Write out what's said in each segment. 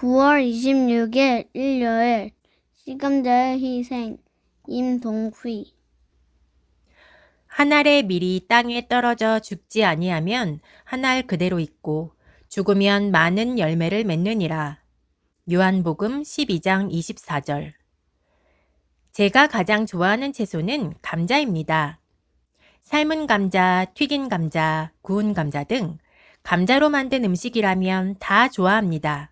9월 26일 일요일 시감자의 희생 임동휘 한 알의 밀이 땅에 떨어져 죽지 아니하면 한 알 그대로 있고 죽으면 많은 열매를 맺느니라. 요한복음 12장 24절. 제가 가장 좋아하는 채소는 감자입니다. 삶은 감자, 튀긴 감자, 구운 감자 등 감자로 만든 음식이라면 다 좋아합니다.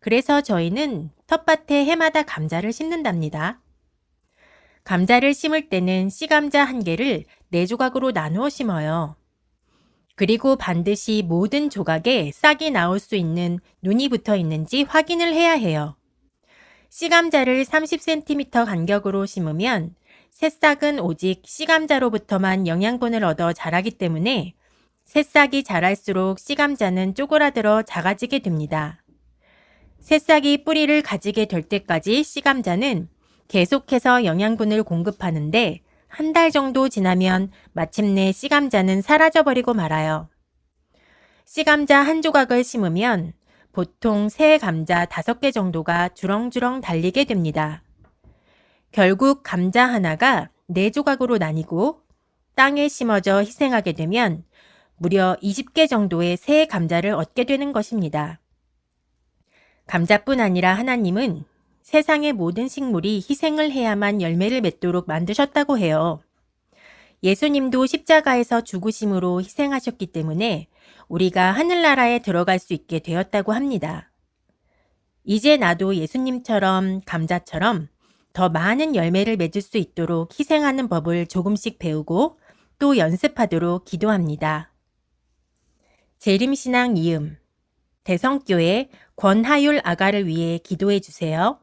그래서 저희는 텃밭에 해마다 감자를 심는답니다. 감자를 심을 때는 씨감자 한 개를 네 조각으로 나누어 심어요. 그리고 반드시 모든 조각에 싹이 나올 수 있는 눈이 붙어 있는지 확인을 해야 해요. 씨감자를 30cm 간격으로 심으면 새싹은 오직 씨감자로부터만 영양분을 얻어 자라기 때문에 새싹이 자랄수록 씨감자는 쪼그라들어 작아지게 됩니다. 새싹이 뿌리를 가지게 될 때까지 씨감자는 계속해서 영양분을 공급하는데 한 달 정도 지나면 마침내 씨감자는 사라져버리고 말아요. 씨감자 한 조각을 심으면 보통 새 감자 다섯 개 정도가 주렁주렁 달리게 됩니다. 결국 감자 하나가 네 조각으로 나뉘고 땅에 심어져 희생하게 되면 무려 20개 정도의 새 감자를 얻게 되는 것입니다. 감자뿐 아니라 하나님은 세상의 모든 식물이 희생을 해야만 열매를 맺도록 만드셨다고 해요. 예수님도 십자가에서 죽으심으로 희생하셨기 때문에 우리가 하늘나라에 들어갈 수 있게 되었다고 합니다. 이제 나도 예수님처럼 감자처럼 더 많은 열매를 맺을 수 있도록 희생하는 법을 조금씩 배우고 또 연습하도록 기도합니다. 재림신앙 이음 대성교회 권하율 아가를 위해 기도해 주세요.